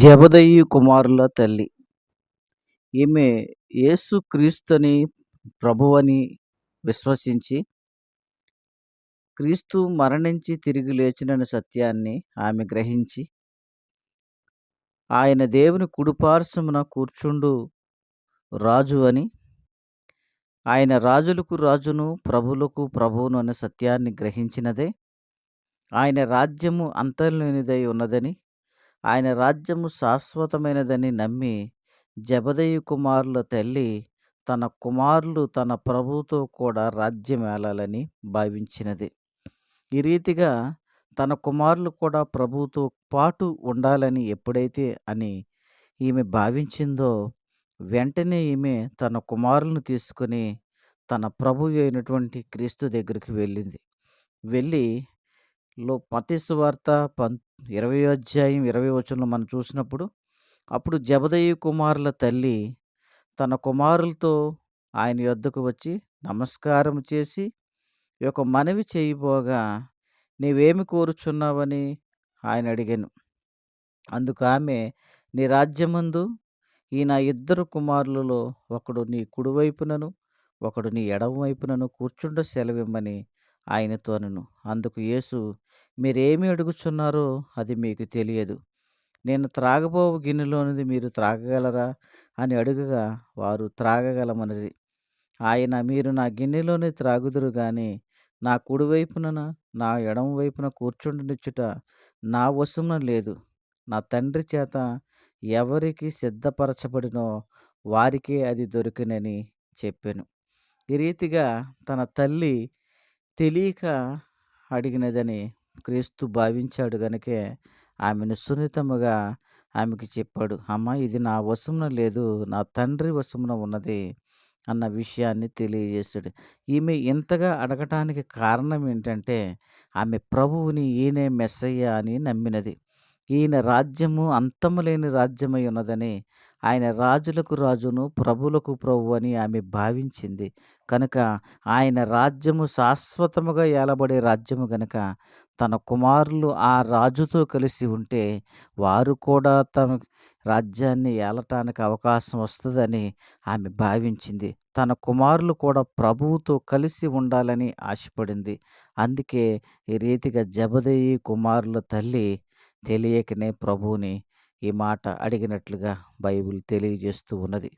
జెబెదయి కుమారుల తల్లి. ఈమె యేసు క్రీస్తుని ప్రభువని విశ్వసించి, క్రీస్తు మరణించి తిరిగి లేచినని సత్యాన్ని ఆమె గ్రహించి, ఆయన దేవుని కుడిపార్శ్వమున కూర్చుండు రాజు అని, ఆయన రాజులకు రాజును, ప్రభులకు ప్రభువును అనే సత్యాన్ని గ్రహించినదే, ఆయన రాజ్యము అంతర్లేనిదై ఉన్నదని, ఆయన రాజ్యము శాశ్వతమైనదని నమ్మి, జెబెదయి కుమారుల తల్లి తన కుమారులు తన ప్రభువుతో కూడా రాజ్యమేలాలని భావించినది. ఈ రీతిగా తన కుమారులు కూడా ప్రభువుతో పాటు ఉండాలని ఎప్పుడైతే అని ఈమె భావించిందో, వెంటనే ఈమె తన కుమారులను తీసుకొని తన ప్రభు అయినటువంటి క్రీస్తు దగ్గరికి వెళ్ళింది. వెళ్ళి లో పతిస్వార్త సువార్త పం 20 అధ్యాయం 20 వచనంలో మనం చూసినప్పుడు, అప్పుడు జెబెదయి కుమారుల తల్లి తన కుమారులతో ఆయన యొద్దకు వచ్చి నమస్కారం చేసి, ఈ యొక్క మనవి చేయబోగా, నీవేమి కోరుచున్నావని ఆయన అడిగాను. అందుకు ఆమె, నీ రాజ్యమందు ఈ నా ఇద్దరు కుమారులలో ఒకడు నీ కుడివైపునను, ఒకడు నీ ఎడమ వైపునను కూర్చుండ సెలవిమ్మని ఆయనతోనను అందుకు యేసు, మీరేమి అడుగుచున్నారో అది మీకు తెలియదు. నేను త్రాగబోవు గిన్నెలోనిది మీరు త్రాగగలరా అని అడుగగా, వారు త్రాగగలమనరి ఆయన, మీరు నా గిన్నెలోనిది త్రాగుదురు గాని, నా కుడివైపున, నా ఎడమ వైపున కూర్చుండనిచ్చుట నా వశమున లేదు. నా తండ్రి చేత ఎవరికి సిద్ధపరచబడినో వారికే అది దొరికినని చెప్పాను ఈ రీతిగా తన తల్లి తెలియక అడిగినదని క్రీస్తు భావించాడు గనుకే ఆమెను సున్నితముగా ఆమెకు చెప్పాడు. అమ్మా ఇది నా వశమున లేదు. నా తండ్రి వశమున ఉన్నది అన్న విషయాన్ని తెలియజేశాడు. ఈమె ఇంతగా అడగటానికి కారణం ఏంటంటే, ఆమె ప్రభువుని ఈయనే మెస్సయ్య అని నమ్మినది. ఈయన రాజ్యము అంతము లేని రాజ్యమై ఉన్నదని, ఆయన రాజులకు రాజును, ప్రభువులకు ప్రభువు అని ఆమె భావించింది. కనుక ఆయన రాజ్యము శాశ్వతముగా ఏలబడే రాజ్యము గనుక, తన కుమారులు ఆ రాజుతో కలిసి ఉంటే, వారు కూడా తన రాజ్యాన్ని ఏలటానికి అవకాశం వస్తుందని ఆమె భావించింది. తన కుమారులు కూడా ప్రభువుతో కలిసి ఉండాలని ఆశపడింది. అందుకే ఈ రీతిగా జబదయి కుమారుల తల్లి తెలియకనే ప్రభువుని ఈ మాట అడిగినట్లుగా బైబిల్ తెలియజేస్తూ ఉన్నది.